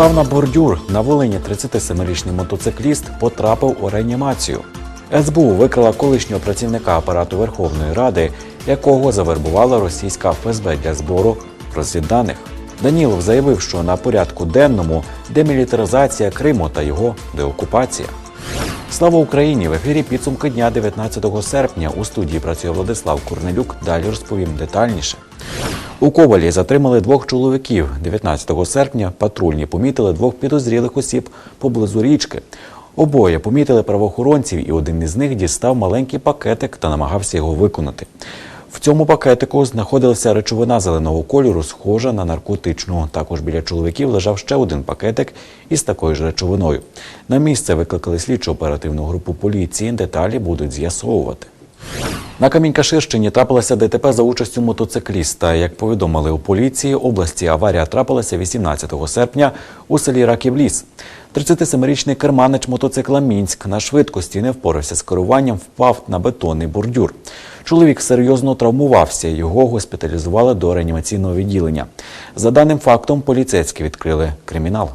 Впав на бордюр на Волині 37-річний мотоцикліст потрапив у реанімацію. СБУ викрила колишнього працівника апарату Верховної Ради, якого завербувала російська ФСБ для збору розвідданих. Данілов заявив, що на порядку денному демілітаризація Криму та його деокупація. Слава Україні! В ефірі підсумки дня 19 серпня у студії працює Владислав Корнелюк. Далі розповім детальніше. У Ковалі затримали двох чоловіків. 19 серпня патрульні помітили двох підозрілих осіб поблизу річки. Обоє помітили правоохоронців, і один із них дістав маленький пакетик та намагався його виконати. В цьому пакетику знаходилася речовина зеленого кольору, схожа на наркотичну. Також біля чоловіків лежав ще один пакетик із такою ж речовиною. На місце викликали слідчо оперативну групу поліції. Деталі будуть з'ясовувати. На Камінькаширщині трапилася ДТП за участю мотоцикліста. Як повідомили у поліції області, аварія трапилася 18 серпня у селі Раківліс. 37-річний керманич мотоцикла Мінськ на швидкості не впорався з керуванням, впав на бетонний бордюр. Чоловік серйозно травмувався. Його госпіталізували до реанімаційного відділення. За даним фактом, поліцейські відкрили кримінал.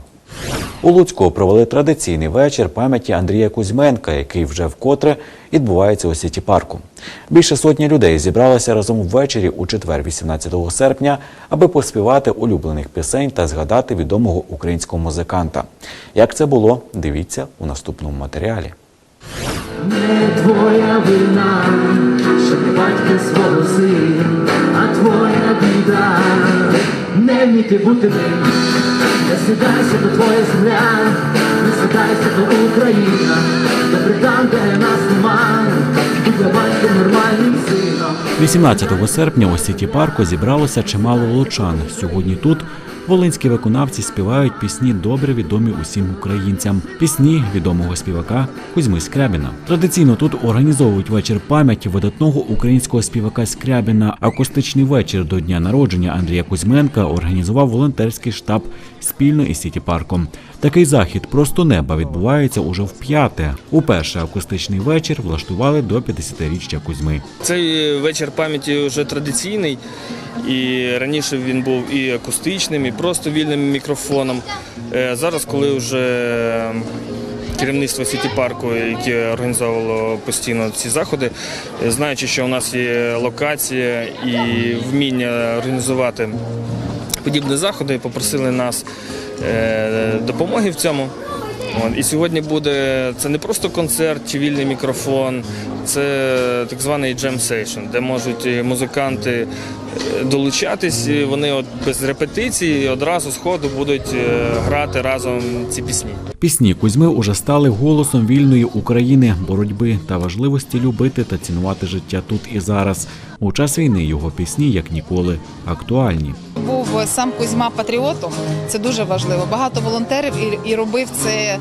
У Луцьку провели традиційний вечір пам'яті Андрія Кузьменка, який вже вкотре відбувається у сіті парку. Більше сотні людей зібралися разом ввечері у четвер, 18 серпня, аби поспівати улюблених пісень та згадати відомого українського музиканта. Як це було, дивіться у наступному матеріалі. Не твоя вина, що батька свого сина, а твоя біда, не вміти бути ним, не сідайся до твоя земля, не сідайся до Україна, добре там, де нас нема, сином. 18 серпня у сіті парку зібралося чимало лучан. Сьогодні тут волинські виконавці співають пісні добре відомі усім українцям. Пісні відомого співака Кузьми Скрябіна. Традиційно тут організовують вечір пам'яті видатного українського співака Скрябіна. Акустичний вечір до дня народження Андрія Кузьменка організував волонтерський штаб спільно із сіті парком. Такий захід просто неба відбувається уже вп'яте. Уперше акустичний вечір влаштували до 50-річчя Кузьми. Цей вечір пам'яті вже традиційний, і раніше він був і акустичним, і просто вільним мікрофоном. Е, Зараз, коли вже керівництво Сіті парку, яке організовувало постійно ці заходи, знаючи, що у нас є локація і вміння організувати подібні заходи, попросили нас е, допомоги в цьому. І сьогодні буде це не просто концерт чи вільний мікрофон, це так званий джем сейшн, де можуть музиканти е, долучатись. Вони от без репетицій одразу з ходу будуть е, грати разом ці пісні. Пісні Кузьми уже стали голосом вільної України, боротьби та важливості любити та цінувати життя тут і зараз. У час війни його пісні як ніколи актуальні. Був сам Кузьма патріотом, це дуже важливо. Багато волонтерів і, і робив це е,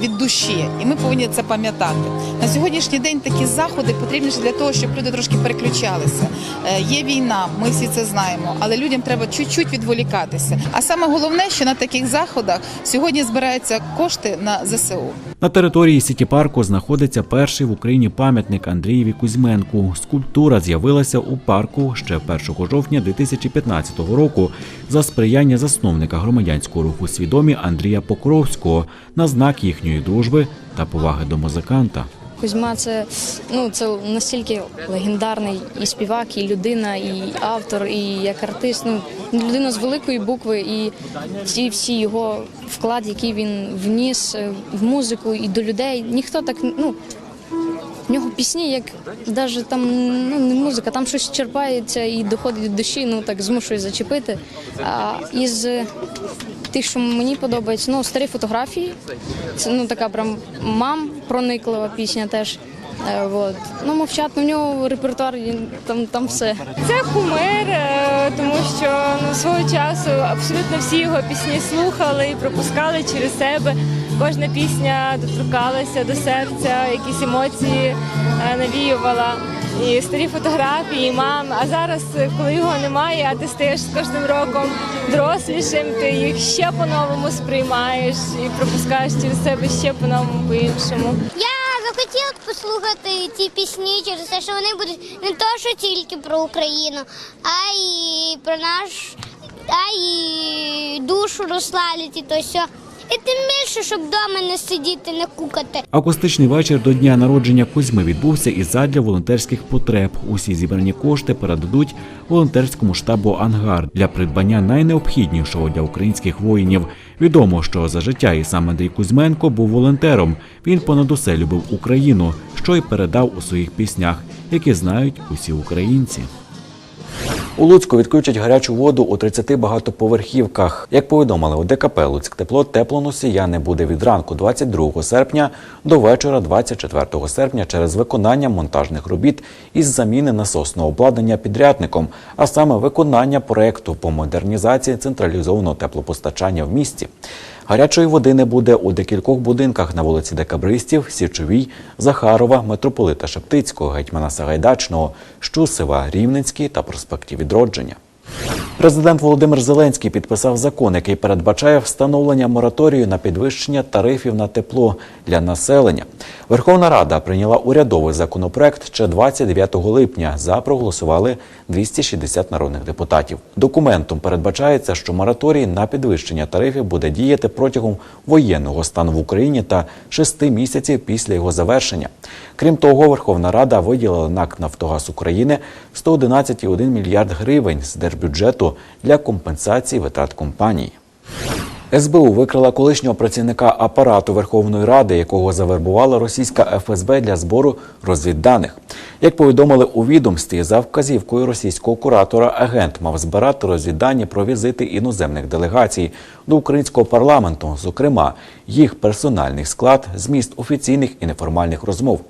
від душі, і ми повинні це пам'ятати. На сьогоднішній день такі заходи потрібні для того, щоб люди трошки переключалися. Е, є війна, ми всі це знаємо, але людям треба чуть-чуть відволікатися. А саме головне, що на таких заходах сьогодні збираються кошти на ЗСУ. На території сіті парку знаходиться перший в Україні пам'ятник Андрієві Кузьменку. Скульптура з'явилася у парку ще 1 жовтня 2015 року за сприяння засновника громадянського руху свідомі Андрія Покровського на знак їхньої дружби та поваги до музиканта. Кузьма це ну це настільки легендарний і співак, і людина, і автор, і як артист. Ну людина з великої букви, і ці всі його вклад, який він вніс е, в музику і до людей. Ніхто так ну. В нього пісні, як навіть там ну не музика, там щось черпається і доходить до душі, ну так змушує зачепити. А із е, тих, що мені подобається, ну старі фотографії. Це ну така прям мам прониклива пісня теж. Е, вот. Ну, мовчат, ну, в нього репертуар, там, там все. Це кумир, е, тому що ну, свого часу абсолютно всі його пісні слухали і пропускали через себе. Кожна пісня доторкалася до серця, якісь емоції е, навіювала. І старі фотографії, і мам. А зараз, коли його немає, а ти стаєш з кожним роком дорослішим, ти їх ще по-новому сприймаєш і пропускаєш через себе ще по-новому по-іншому. Я захотіла послухати ці пісні через те, що вони будуть не то, що тільки про Україну, а й про наш, а й душу розслабити, і то все. І тим більше, щоб вдома не сидіти, не кукати. Акустичний вечір до дня народження Кузьми відбувся і задля волонтерських потреб. Усі зібрані кошти передадуть волонтерському штабу Ангар для придбання найнеобхіднішого для українських воїнів. Відомо, що за життя і сам Андрій Кузьменко був волонтером. Він понад усе любив Україну, що й передав у своїх піснях, які знають усі українці. У Луцьку відключать гарячу воду у 30 багатоповерхівках. Як повідомили у ДКП Луцьк тепло, теплоносія не буде від ранку 22 серпня до вечора 24 серпня через виконання монтажних робіт із заміни насосного обладнання підрядником, а саме виконання проекту по модернізації централізованого теплопостачання в місті. Гарячої води не буде у декількох будинках на вулиці Декабристів, Січовій, Захарова, митрополита Шептицького, гетьмана Сагайдачного, Щусева, Рівненський та проспекті Відродження. Президент Володимир Зеленський підписав закон, який передбачає встановлення мораторію на підвищення тарифів на тепло для населення. Верховна Рада прийняла урядовий законопроект ще 29 липня. За проголосували 260 народних депутатів. Документом передбачається, що мораторій на підвищення тарифів буде діяти протягом воєнного стану в Україні та шести місяців після його завершення. Крім того, Верховна Рада виділила НАК Нафтогаз України 111,1 мільярд гривень з держбюджету для компенсації витрат компанії. СБУ викрила колишнього працівника апарату Верховної Ради, якого завербувала російська ФСБ для збору розвідданих. Як повідомили у відомстві, за вказівкою російського куратора, агент мав збирати розвіддані про візити іноземних делегацій до українського парламенту, зокрема їх персональний склад, зміст офіційних і неформальних розмов.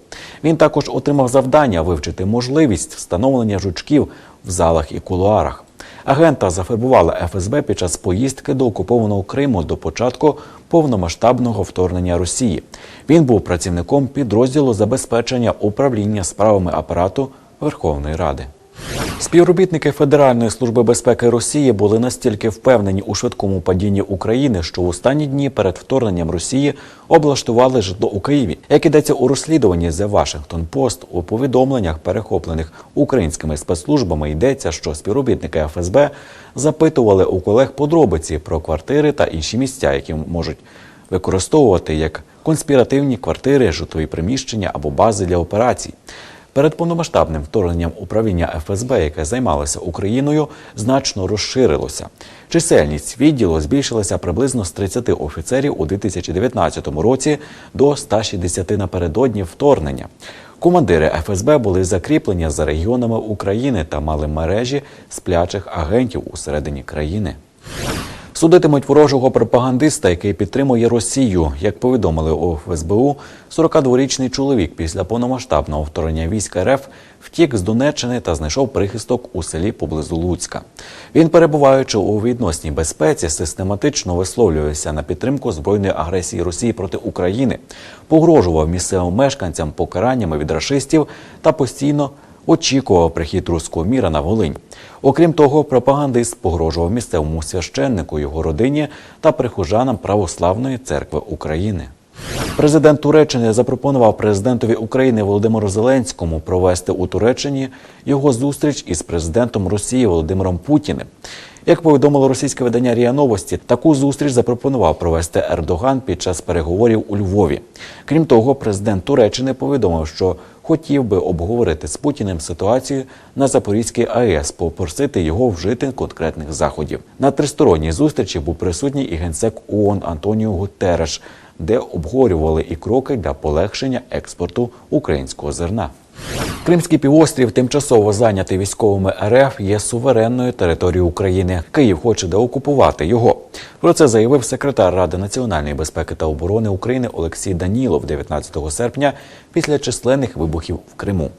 Він також отримав завдання вивчити можливість встановлення жучків в залах і кулуарах. Агента зафарбувала ФСБ під час поїздки до окупованого Криму до початку повномасштабного вторгнення Росії. Він був працівником підрозділу забезпечення управління справами апарату Верховної Ради. Співробітники Федеральної служби безпеки Росії були настільки впевнені у швидкому падінні України, що в останні дні перед вторгненням Росії облаштували житло у Києві. Як ідеться у розслідуванні The Washington Post, у повідомленнях, перехоплених українськими спецслужбами, йдеться, що співробітники ФСБ запитували у колег подробиці про квартири та інші місця, які можуть використовувати як конспіративні квартири, житлові приміщення або бази для операцій. Перед повномасштабним вторгненням управління ФСБ, яке займалося Україною, значно розширилося. Чисельність відділу збільшилася приблизно з 30 офіцерів у 2019 році до 160 напередодні вторгнення. Командири ФСБ були закріплені за регіонами України та мали мережі сплячих агентів усередині країни. Судитимуть ворожого пропагандиста, який підтримує Росію. Як повідомили у ФСБУ, 42-річний чоловік після повномасштабного вторгнення військ РФ втік з Донеччини та знайшов прихисток у селі поблизу Луцька. Він, перебуваючи у відносній безпеці, систематично висловлювався на підтримку збройної агресії Росії проти України, погрожував місцевим мешканцям покараннями від рашистів та постійно очікував прихід руського міра на Волинь. Окрім того, пропагандист погрожував місцевому священнику, його родині та прихожанам Православної церкви України. Президент Туреччини запропонував президентові України Володимиру Зеленському провести у Туреччині його зустріч із президентом Росії Володимиром Путіним. Як повідомило російське видання РІА Новості, таку зустріч запропонував провести Ердоган під час переговорів у Львові. Крім того, президент Туреччини повідомив, що хотів би обговорити з Путіним ситуацію на Запорізькій АЕС, попросити його вжити конкретних заходів. На тристоронній зустрічі був присутній і генсек ООН Антоніо Гутереш, де обговорювали і кроки для полегшення експорту українського зерна. Кримський півострів, тимчасово зайнятий військовими РФ, є суверенною територією України. Київ хоче деокупувати його. Про це заявив секретар Ради національної безпеки та оборони України Олексій Данілов 19 серпня після численних вибухів в Криму.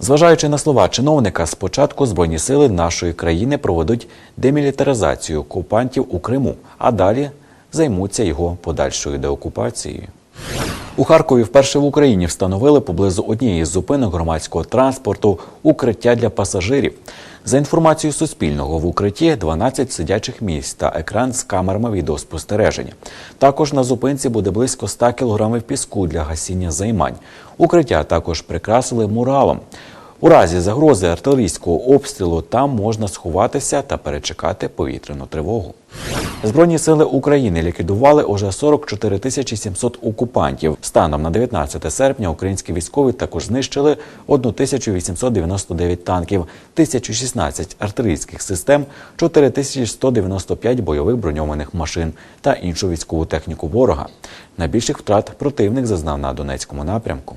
Зважаючи на слова чиновника, спочатку збройні сили нашої країни проведуть демілітаризацію окупантів у Криму, а далі займуться його подальшою деокупацією. У Харкові вперше в Україні встановили поблизу однієї з зупинок громадського транспорту укриття для пасажирів. За інформацією Суспільного, в укритті 12 сидячих місць та екран з камерами відеоспостереження. Також на зупинці буде близько 100 кілограмів піску для гасіння займань. Укриття також прикрасили муралом. У разі загрози артилерійського обстрілу там можна сховатися та перечекати повітряну тривогу. Збройні сили України ліквідували уже 44 тисячі 700 окупантів. Станом на 19 серпня українські військові також знищили 1899 танків, 1016 артилерійських систем, 4195 бойових броньованих машин та іншу військову техніку ворога. Найбільших втрат противник зазнав на Донецькому напрямку.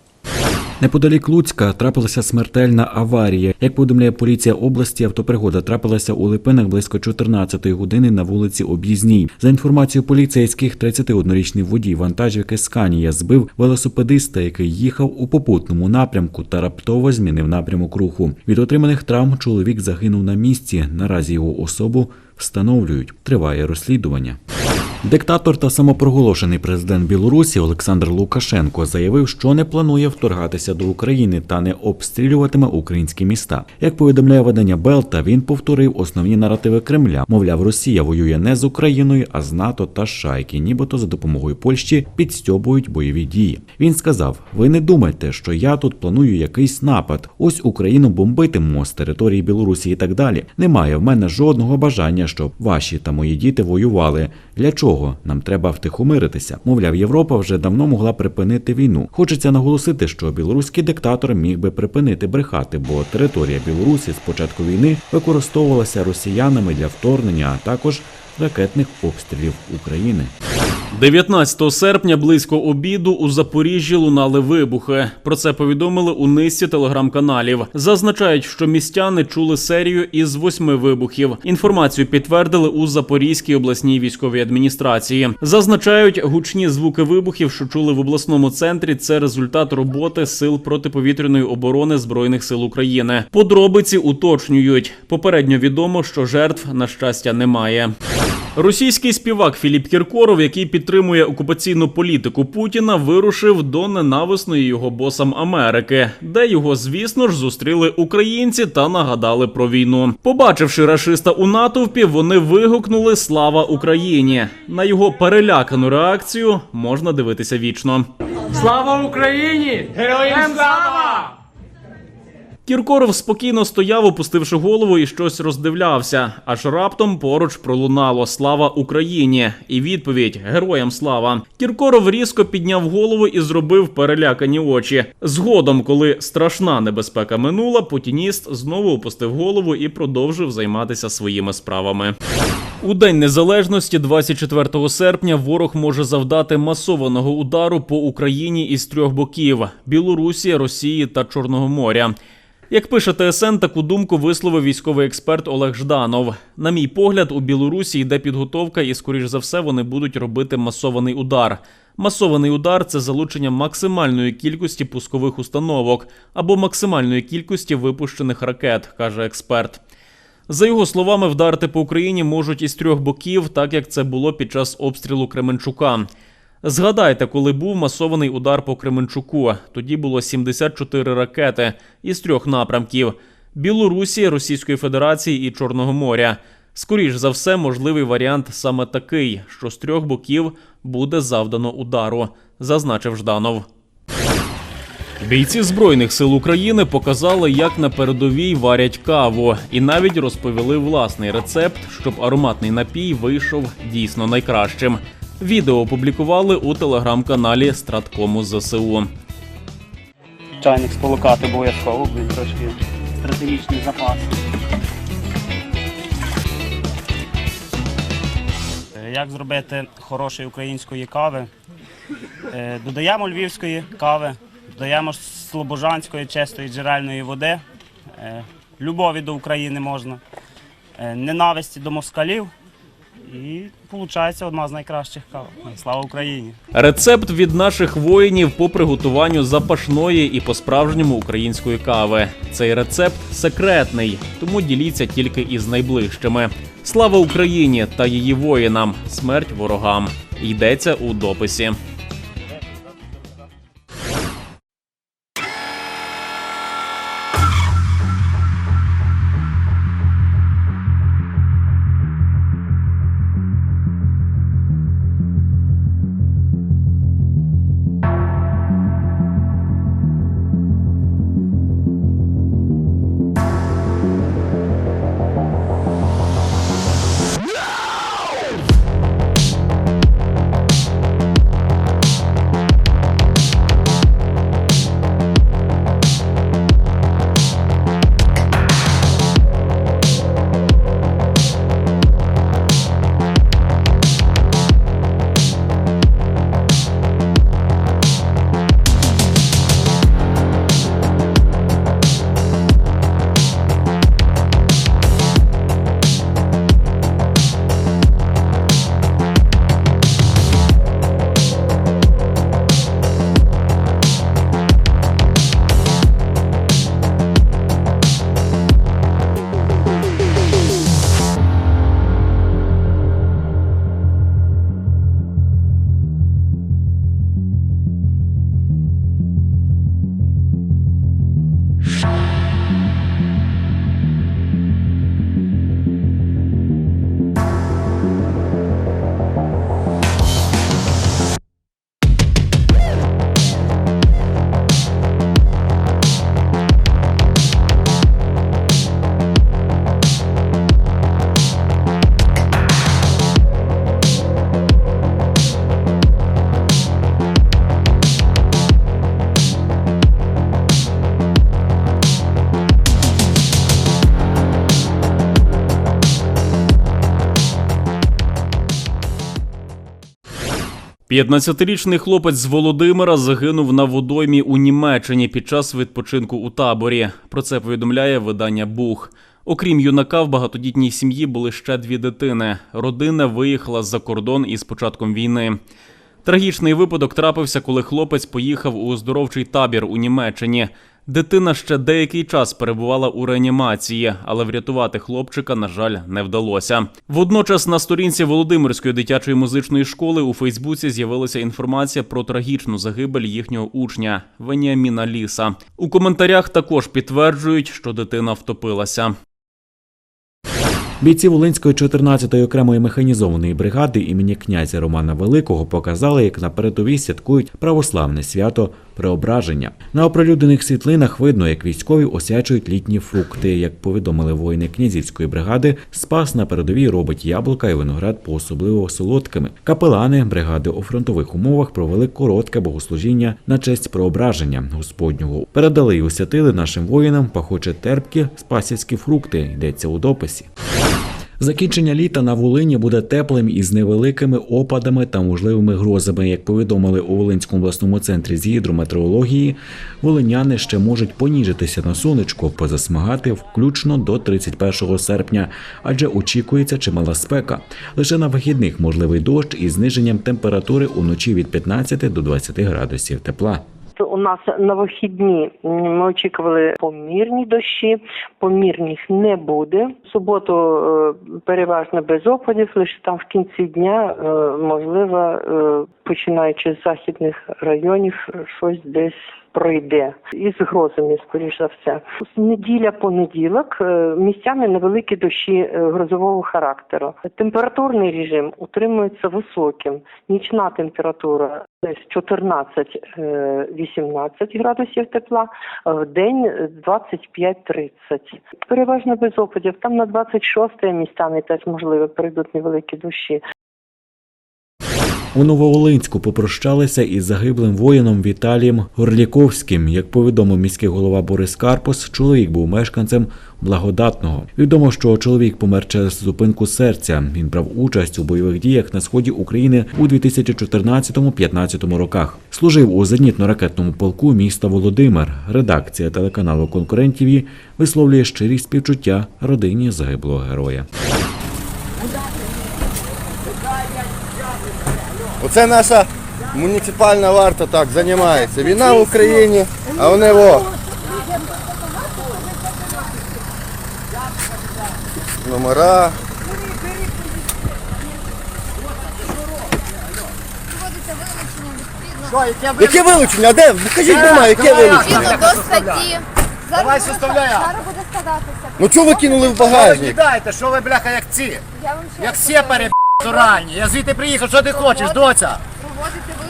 Неподалік Луцька трапилася смертельна аварія. Як повідомляє поліція області, автопригода трапилася у Липинах близько 14-ї години на вулиці Об'їзній. За інформацією поліцейських, 31-річний водій вантажівки Сканія збив велосипедиста, який їхав у попутному напрямку та раптово змінив напрямок руху. Від отриманих травм чоловік загинув на місці. Наразі його особу встановлюють. Триває розслідування. Диктатор та самопроголошений президент Білорусі Олександр Лукашенко заявив, що не планує вторгатися до України та не обстрілюватиме українські міста. Як повідомляє видання Белта, він повторив основні наративи Кремля. Мовляв, Росія воює не з Україною, а з НАТО та Шайки, нібито за допомогою Польщі підстьобують бойові дії. Він сказав: Ви не думайте, що я тут планую якийсь напад. Ось Україну бомбитимемо з території Білорусі і так далі. Немає в мене жодного бажання, щоб ваші та мої діти воювали. Для чого нам треба втихомиритися? Мовляв, Європа вже давно могла припинити війну. Хочеться наголосити, що білоруський диктатор міг би припинити брехати, бо територія Білорусі з початку війни використовувалася росіянами для вторгнення, а також ракетних обстрілів України. 19 серпня близько обіду у Запоріжжі лунали вибухи. Про це повідомили у низці телеграм-каналів. Зазначають, що містяни чули серію із восьми вибухів. Інформацію підтвердили у Запорізькій обласній військовій адміністрації. Зазначають, гучні звуки вибухів, що чули в обласному центрі. Це результат роботи сил протиповітряної оборони збройних сил України. Подробиці уточнюють. Попередньо відомо, що жертв на щастя немає. Російський співак Філіп Кіркоров, який підтримує окупаційну політику Путіна, вирушив до ненависної його босам Америки, де його, звісно ж, зустріли українці та нагадали про війну. Побачивши рашиста у натовпі, вони вигукнули Слава Україні. На його перелякану реакцію можна дивитися вічно. Слава Україні! Героям слава! Кіркоров спокійно стояв, опустивши голову і щось роздивлявся. Аж раптом поруч пролунало Слава Україні! І відповідь Героям слава. Кіркоров різко підняв голову і зробив перелякані очі. Згодом, коли страшна небезпека минула, путініст знову опустив голову і продовжив займатися своїми справами. У День Незалежності, 24 серпня, ворог може завдати масованого удару по Україні із трьох боків: Білорусі, Росії та Чорного моря. Як пише ТСН, таку думку висловив військовий експерт Олег Жданов. На мій погляд, у Білорусі йде підготовка, і, скоріш за все, вони будуть робити масований удар. Масований удар це залучення максимальної кількості пускових установок або максимальної кількості випущених ракет, каже експерт. За його словами, вдарити по Україні можуть із трьох боків, так як це було під час обстрілу Кременчука. Згадайте, коли був масований удар по Кременчуку. Тоді було 74 ракети із трьох напрямків: Білорусі, Російської Федерації і Чорного моря. Скоріш за все, можливий варіант саме такий, що з трьох боків буде завдано удару, зазначив Жданов. Бійці Збройних сил України показали, як на передовій варять каву, і навіть розповіли власний рецепт, щоб ароматний напій вийшов дійсно найкращим. Відео опублікували у телеграм-каналі Страткому ЗСУ. чайник сполукати обов'язково, блін, трошки стратегічний запас. Е, Як зробити хорошої української кави? Е, Додаємо львівської кави, додаємо слобожанської чистої джерельної води, е, любові до України можна, ненависті до москалів. І виходить одна з найкращих кав. Слава Україні! Рецепт від наших воїнів по приготуванню запашної і по-справжньому української кави. Цей рецепт секретний, тому діліться тільки із найближчими. Слава Україні та її воїнам! Смерть ворогам! Йдеться у дописі. 15-річний хлопець з Володимира загинув на водоймі у Німеччині під час відпочинку у таборі. Про це повідомляє видання Бух. Окрім юнака, в багатодітній сім'ї були ще дві дитини. Родина виїхала за кордон із початком війни. Трагічний випадок трапився, коли хлопець поїхав у оздоровчий табір у Німеччині. Дитина ще деякий час перебувала у реанімації, але врятувати хлопчика, на жаль, не вдалося. Водночас на сторінці Володимирської дитячої музичної школи у Фейсбуці з'явилася інформація про трагічну загибель їхнього учня Веніаміна Ліса. У коментарях також підтверджують, що дитина втопилася. Бійці Волинської 14-ї окремої механізованої бригади імені князя Романа Великого показали, як на передовій святкують православне свято Преображення. На оприлюднених світлинах видно, як військові осячують літні фрукти. Як повідомили воїни князівської бригади, спас на передовій робить яблука і виноград по особливо солодкими. Капелани бригади у фронтових умовах провели коротке богослужіння на честь преображення Господнього. Передали й освятили нашим воїнам пахуче терпкі спасівські фрукти. Йдеться у дописі. Закінчення літа на Волині буде теплим із невеликими опадами та можливими грозами. Як повідомили у Волинському обласному центрі з гідрометеорології, волиняни ще можуть поніжитися на сонечко, позасмагати включно до 31 серпня, адже очікується чимала спека. Лише на вихідних можливий дощ із зниженням температури уночі від 15 до 20 градусів тепла. У нас на вихідні ми очікували помірні дощі, помірних не буде. Суботу е, переважно без опадів, лише там в кінці дня е, можливо, е, починаючи з західних районів, щось десь пройде із грозами, скоріш за все. Неділя понеділок місцями невеликі дощі грозового характеру. Температурний режим утримується високим. Нічна температура десь 14-18 градусів тепла, в день 25-30. Переважно без опадів. Там на 26 місцями теж можливо прийдуть невеликі дощі. У Нововолинську попрощалися із загиблим воїном Віталієм Горліковським. Як повідомив міський голова Борис Карпус, чоловік був мешканцем благодатного. Відомо, що чоловік помер через зупинку серця. Він брав участь у бойових діях на сході України у 2014-15 роках. Служив у зенітно-ракетному полку міста Володимир. Редакція телеканалу Конкурентів висловлює щирі співчуття родині загиблого героя. Оце наша муніципальна варта так займається. Війна в Україні, а вони во. Номера. Яке вилучення? А Де? Покажіть бумагу, яке вилучення? до статті. Давай составляємо. буде складатися. Ну чого ви кинули в багажник? Кидайте, що ви, бляха, як ці. Як сепари, б**, Я звідти приїхав, що ти хочеш, доця?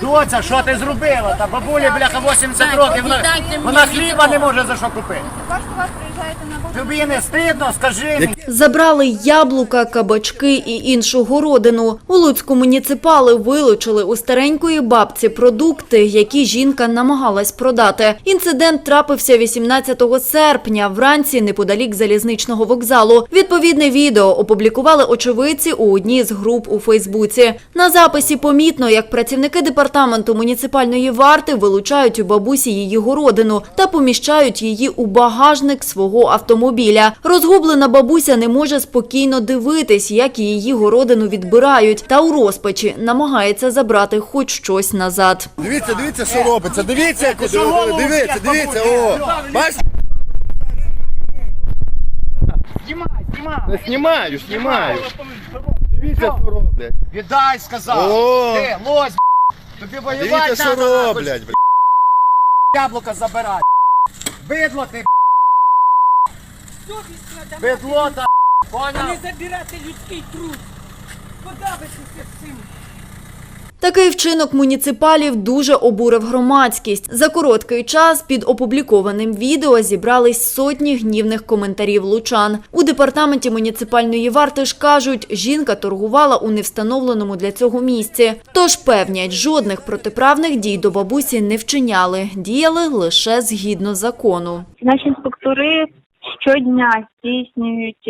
Доця, що ти зробила? Та бабуля, бляха, 80 років, вона, вона хліба не може за що купити. Бачите, вас приїжджаєте на Тобі не стидно, скажи мені. Забрали яблука, кабачки і іншу городину. У Луцьку муніципали вилучили у старенької бабці продукти, які жінка намагалась продати. Інцидент трапився 18 серпня, вранці неподалік залізничного вокзалу. Відповідне відео опублікували очевидці у одній з груп у Фейсбуці. На записі помітно, як працівники департаменту муніципальної варти вилучають у бабусі її городину та поміщають її у багажник свого автомобіля. Розгублена бабуся не може спокійно дивитись, як її городину відбирають, та у розпачі намагається забрати хоч щось назад. Дивіться, дивіться, що робиться. Дивіться, як. Дивіться, дивіться, о. Бачите? Знімаю, знімаю. Дивіться, що роблять. Віддай, сказав. О. Ти, лось, б**, тобі воювати Дивіться, що надо, нахуй, роблять. бля. яблука забирай. Бидло ти, б**. Бидло та, поняв? забирати людський труд. Подобається цим. Такий вчинок муніципалів дуже обурив громадськість. За короткий час під опублікованим відео зібрались сотні гнівних коментарів лучан. У департаменті муніципальної варти ж кажуть, жінка торгувала у невстановленому для цього місці. Тож певнять, жодних протиправних дій до бабусі не вчиняли, діяли лише згідно закону. Наші інспектори щодня здійснюють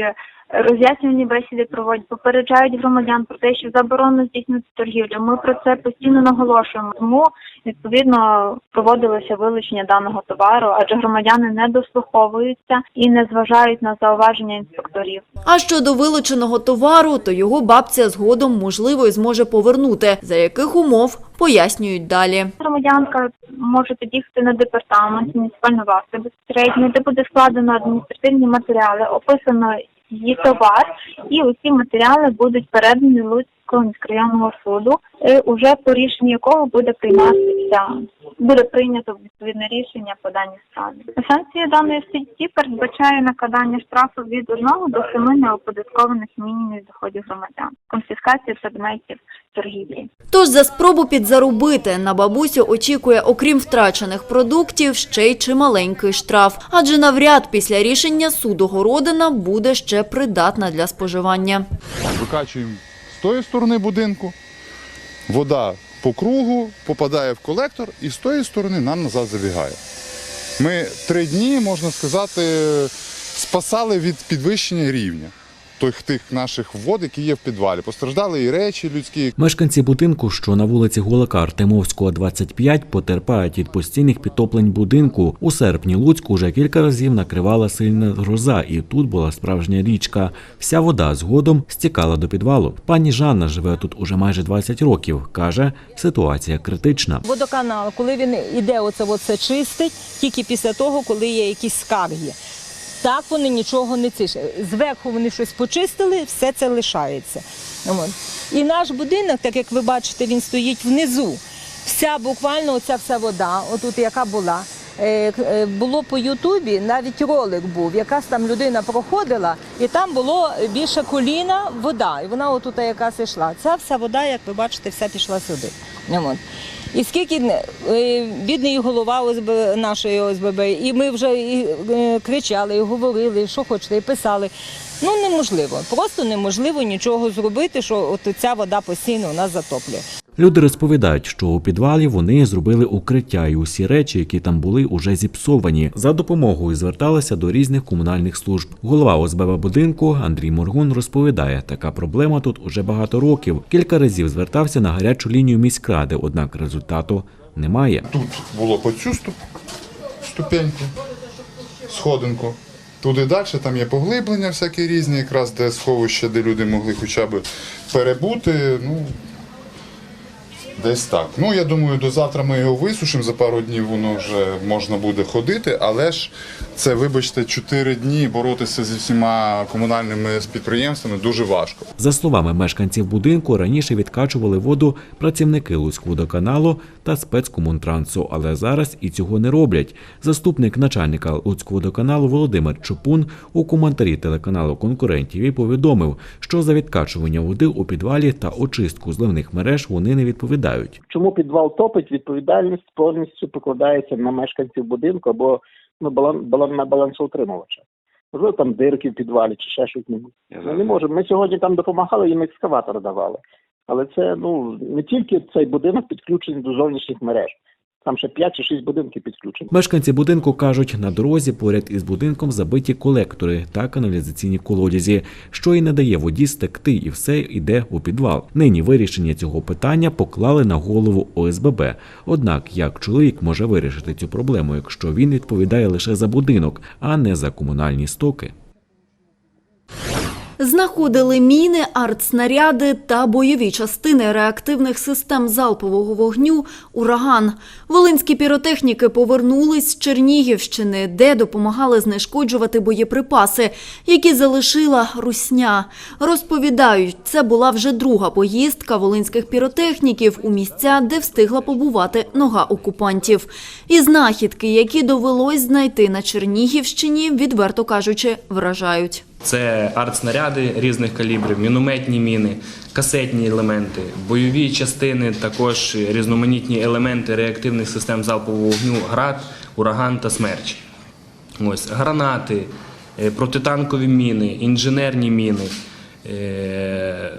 роз'яснювальні бесіди проводять, попереджають громадян про те, що заборонено здійснювати торгівлю. Ми про це постійно наголошуємо. Тому відповідно проводилося вилучення даного товару, адже громадяни не дослуховуються і не зважають на зауваження інспекторів. А щодо вилученого товару, то його бабця згодом можливо і зможе повернути. За яких умов пояснюють далі. Громадянка може під'їхати на департамент муніципальної варти безпосередньо, де буде складено адміністративні матеріали, описано її товар, і усі матеріали будуть передані Луцького міськрайонного суду, е, уже по рішенню якого буде прийматися буде прийнято відповідне рішення по даній справі. Санкція даної статті передбачає накладання штрафу від 1 до 7 неоподаткованих мінімумів доходів громадян, конфіскацію предметів торгівлі. Тож за спробу підзаробити на бабусю очікує, окрім втрачених продуктів, ще й чималенький штраф. Адже навряд після рішення суду городина буде ще придатна для споживання. Викачуємо тої сторони будинку, вода по кругу попадає в колектор і з тої сторони нам назад забігає. Ми три дні, можна сказати, спасали від підвищення рівня тих, тих наших вод, які є в підвалі. Постраждали і речі людські, Мешканці будинку, що на вулиці Гулака Артемовського, 25, потерпають від постійних підтоплень будинку. У серпні Луцьку вже кілька разів накривала сильна гроза, і тут була справжня річка. Вся вода згодом стікала до підвалу. Пані Жанна живе тут уже майже 20 років. каже, ситуація критична. Водоканал, коли він іде, оце оце чистить, тільки після того, коли є якісь скарги. Так вони нічого не цишать. Зверху вони щось почистили, все це лишається. І наш будинок, так як ви бачите, він стоїть внизу. Вся буквально оця вся вода, отут яка була. е, е, Було по Ютубі, навіть ролик був, якась там людина проходила, і там було більше коліна вода. І вона отут якась йшла. Ця вся вода, як ви бачите, вся пішла сюди. От. І скільки е, бідний голова ОСБ, нашої ОСББ, і ми вже і, е, кричали, і говорили, що хочете, і писали. Ну неможливо, просто неможливо нічого зробити, що от ця вода постійно у нас затоплює. Люди розповідають, що у підвалі вони зробили укриття, і усі речі, які там були, уже зіпсовані. За допомогою зверталися до різних комунальних служб. Голова ОСББ будинку Андрій Моргун розповідає, така проблема тут уже багато років. Кілька разів звертався на гарячу лінію міськради, однак результату немає. Тут було по цю ступеньку, сходинку. Туди далі там є поглиблення всякі різні, якраз де сховище, де люди могли хоча б перебути. Ну, десь так. Ну, я думаю, до завтра ми його висушимо, за пару днів воно вже можна буде ходити, але ж це, вибачте, 4 дні боротися зі всіма комунальними підприємствами дуже важко. За словами мешканців будинку, раніше відкачували воду працівники Луцькводоканалу та спецкомунтрансу, але зараз і цього не роблять. Заступник начальника Луцькводоканалу Володимир Чопун у коментарі телеканалу конкурентів і повідомив, що за відкачування води у підвалі та очистку зливних мереж вони не відповідають. Чому підвал топить, відповідальність повністю покладається на мешканців будинку або ну, балан, балан, на балансоутримувача. Можливо, там дирки в підвалі чи ще щось. Ми не можемо. Ми сьогодні там допомагали, їм екскаватор давали. Але це ну не тільки цей будинок підключений до зовнішніх мереж. Там ще 5 чи 6 будинків підключені. Мешканці будинку кажуть, на дорозі поряд із будинком забиті колектори та каналізаційні колодязі, що і не дає воді стекти, і все йде у підвал. Нині вирішення цього питання поклали на голову ОСББ. Однак, як чоловік може вирішити цю проблему, якщо він відповідає лише за будинок, а не за комунальні стоки? Знаходили міни, артснаряди та бойові частини реактивних систем залпового вогню «Ураган». Волинські піротехніки повернулись з Чернігівщини, де допомагали знешкоджувати боєприпаси, які залишила русня. Розповідають, це була вже друга поїздка волинських піротехніків у місця, де встигла побувати нога окупантів. І знахідки, які довелось знайти на Чернігівщині, відверто кажучи, вражають. Це артснаряди різних калібрів, мінометні міни, касетні елементи, бойові частини, також різноманітні елементи реактивних систем залпового вогню, град, ураган та смерч. Ось гранати, е, протитанкові міни, інженерні міни, е,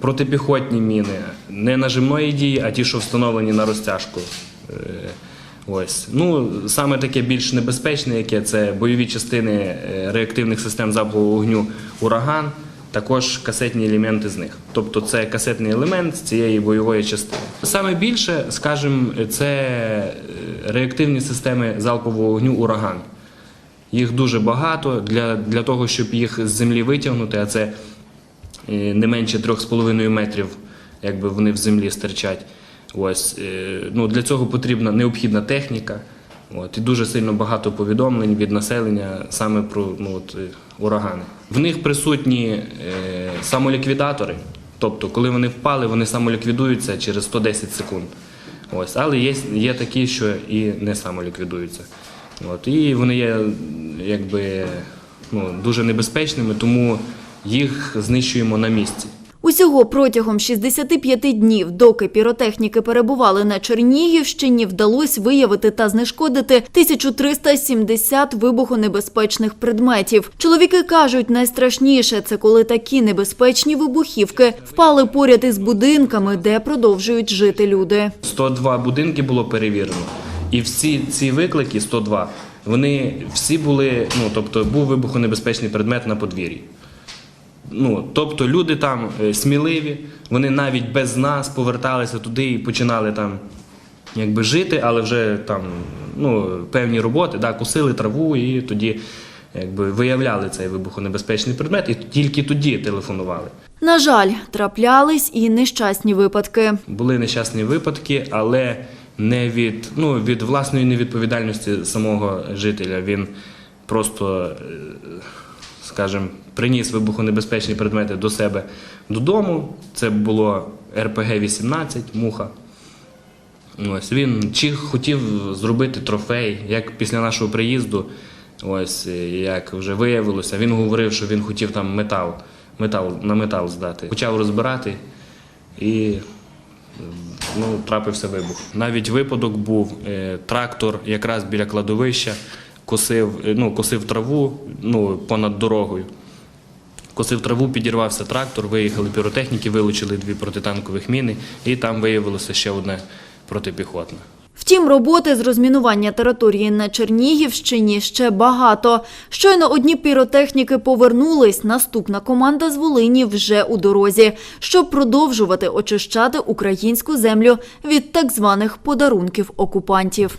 протипіхотні міни, не нажимної дії, а ті, що встановлені на розтяжку. Ось. Ну, саме таке більш небезпечне, яке це бойові частини е, реактивних систем залпового вогню ураган, також касетні елементи з них. Тобто це касетний елемент з цієї бойової частини. Саме більше, скажімо, це е, реактивні системи залпового вогню ураган. Їх дуже багато для, для того, щоб їх з землі витягнути, а це е, не менше 3,5 метрів, якби вони в землі стирчать. Ось, е, ну, для цього потрібна необхідна техніка. От, і дуже сильно багато повідомлень від населення саме про ну, от, е, урагани. В них присутні е, самоліквідатори, тобто, коли вони впали, вони самоліквідуються через 110 секунд. Ось, але є, є такі, що і не самоліквідуються. От, і вони є якби, ну, дуже небезпечними, тому їх знищуємо на місці. Усього протягом 65 днів, доки піротехніки перебували на Чернігівщині, вдалося виявити та знешкодити 1370 вибухонебезпечних предметів. Чоловіки кажуть, найстрашніше це коли такі небезпечні вибухівки впали поряд із будинками, де продовжують жити люди. 102 будинки було перевірено. І всі ці виклики 102, вони всі були, ну тобто був вибухонебезпечний предмет на подвір'ї. Ну, тобто люди там е, сміливі, вони навіть без нас поверталися туди і починали там якби жити, але вже там ну, певні роботи, да, косили траву і тоді якби виявляли цей вибухонебезпечний предмет і тільки тоді телефонували. На жаль, траплялись і нещасні випадки. Були нещасні випадки, але не від, ну, від власної невідповідальності самого жителя. Він просто, е, скажімо, приніс вибухонебезпечні предмети до себе додому. Це було РПГ-18, муха. Ось він чи хотів зробити трофей, як після нашого приїзду, ось як вже виявилося, він говорив, що він хотів там метал, метал на метал здати. Почав розбирати і ну, трапився вибух. Навіть випадок був, е, трактор якраз біля кладовища косив, е, ну, косив траву ну, понад дорогою. Косив траву, підірвався трактор, виїхали піротехніки, вилучили дві протитанкових міни, і там виявилося ще одне протипіхотне. Втім, роботи з розмінування території на Чернігівщині ще багато. Щойно одні піротехніки повернулись, наступна команда з Волині вже у дорозі, щоб продовжувати очищати українську землю від так званих подарунків окупантів.